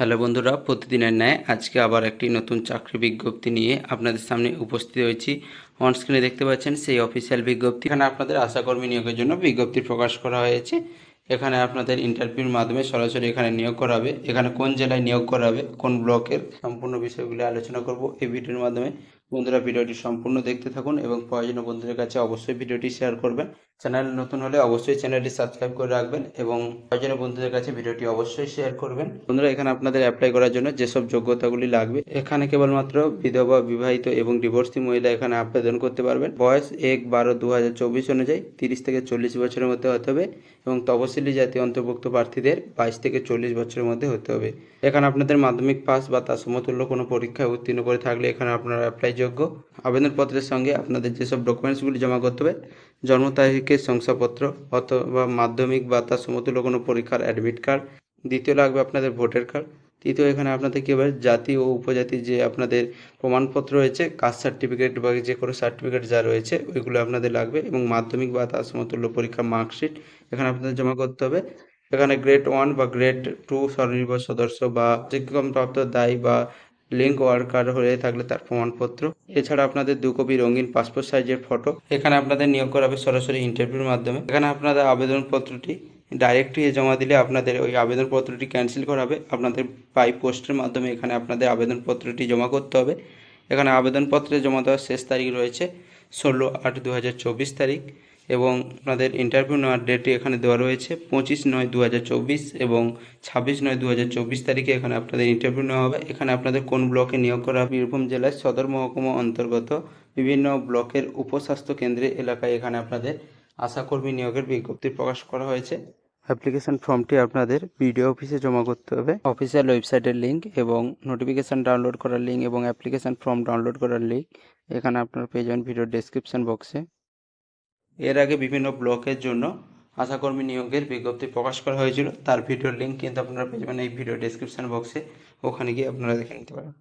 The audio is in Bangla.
হ্যালো বন্ধুরা, প্রতিদিনের ন্যায় আজকে আবার একটি নতুন চাকরি বিজ্ঞপ্তি নিয়ে আপনাদের সামনে উপস্থিত হয়েছি। অন স্ক্রিনে দেখতে পাচ্ছেন সেই অফিসিয়াল বিজ্ঞপ্তি। এখানে আপনাদের আশাকর্মী নিয়োগের জন্য বিজ্ঞপ্তি প্রকাশ করা হয়েছে। এখানে আপনাদের ইন্টারভিউর মাধ্যমে সরাসরি এখানে নিয়োগ করা হবে। এখানে কোন জেলায় নিয়োগ করা হবে, কোন ব্লকের, সম্পূর্ণ বিষয়গুলি আলোচনা করব এই ভিডিওর মাধ্যমে। বন্ধুরা ভিডিওটি সম্পূর্ণ দেখতে থাকুন এবং প্রয়োজনীয় বন্ধুদের কাছে অবশ্যই ভিডিওটি শেয়ার করবেন। চ্যানেল নতুন হলে অবশ্যই চ্যানেলটি সাবস্ক্রাইব করে রাখবেন এবং প্রয়োজনীয় বন্ধুদের কাছে ভিডিওটি অবশ্যই শেয়ার করবেন। বন্ধুরা, এখানে আপনাদের অ্যাপ্লাই করার জন্য যেসব যোগ্যতাগুলি লাগবে, এখানে কেবলমাত্র বিধবা, বিবাহিত এবং ডিভোর্সি মহিলা এখানে আবেদন করতে পারবেন। বয়স এক বারো দু অনুযায়ী তিরিশ থেকে চল্লিশ বছরের মধ্যে হতে হবে এবং তপশিলি জাতি অন্তর্ভুক্ত প্রার্থীদের বাইশ থেকে চল্লিশ বছরের মধ্যে হতে হবে। এখানে আপনাদের মাধ্যমিক পাস বা তার সমতুল্য কোনো পরীক্ষায় উত্তীর্ণ করে থাকলে এখানে আপনারা অ্যাপ্লাই যোগ্য আবেদনপত্রের সঙ্গে আপনাদের যেসব ডকুমেন্টসগুলি জমা করতে হবে, জন্ম তারিখের শংসাপত্র অথবা মাধ্যমিক বা তার সমতুল্য কোনো পরীক্ষার অ্যাডমিট কার্ড দ্বিতীয় লাগবে আপনাদের ভোটার কার্ড তৃতীয় এখানে আপনাদের কী হবে, জাতি ও উপজাতির যে আপনাদের প্রমাণপত্র রয়েছে, কাস্ট সার্টিফিকেট বা যে কোনো সার্টিফিকেট যা রয়েছে, ওইগুলো আপনাদের লাগবে এবং মাধ্যমিক বা তার সমতুল্য পরীক্ষা মার্কশিট এখানে আপনাদের জমা করতে হবে। এখানে গ্রেড ওয়ান বা গ্রেড টু স্বনির্ভর সদস্য বা প্রাপ্ত দায়ী বা লিঙ্ক ওয়ার্কার হয়ে থাকলে তার প্রমাণপত্র। এছাড়া আপনাদের দু কপি রঙিন পাসপোর্ট সাইজের ফটো এখানে আপনাদের নিয়োগ করা হবে সরাসরি ইন্টারভিউর মাধ্যমে। এখানে আপনাদের আবেদনপত্রটি ডাইরেক্টলি জমা দিলে আপনাদের ওই আবেদনপত্রটি ক্যান্সেল করা হবে। আপনাদের বাই পোস্টের মাধ্যমে এখানে আপনাদের আবেদনপত্রটি জমা করতে হবে। এখানে আবেদনপত্রে জমা দেওয়ার শেষ তারিখ রয়েছে ষোলো আট দু তারিখ। এবং আপনাদের ইন্টারভিউ নেওয়ার ডেটটি এখানে দেওয়া রয়েছে পঁচিশ নয় দু এবং ছাব্বিশ নয় দু তারিখে এখানে আপনাদের ইন্টারভিউ নেওয়া হবে। এখানে আপনাদের কোন ব্লকে নিয়োগ করা বীরভূম জেলার সদর মহকুমা অন্তর্গত বিভিন্ন ব্লকের উপস্বাস্থ্য কেন্দ্রে এলাকায় এখানে আপনাদের আশাকর্মী নিয়োগের বিজ্ঞপ্তি প্রকাশ করা হয়েছে। অ্যাপ্লিকেশন ফর্মটি আপনাদের বিডিও অফিসে জমা করতে হবে। অফিসিয়াল ওয়েবসাইটের লিঙ্ক এবং নোটিফিকেশান ডাউনলোড করার লিঙ্ক এবং অ্যাপ্লিকেশন ফর্ম ডাউনলোড করার লিঙ্ক এখানে আপনার পেয়ে যাবেন ভিডিও ডেসক্রিপশন বক্সে এর আগে বিভিন্ন ব্লকের জন্য আশাকর্মী নিয়োগের বিজ্ঞপ্তি প্রকাশ করা হয়েছিল। তার ভিডিওর লিঙ্ক কিন্তু আপনারা পেয়ে যাবেন এই ভিডিও ডিসক্রিপশান বক্সে ওখানে গিয়ে আপনারা দেখে নিতে পারেন।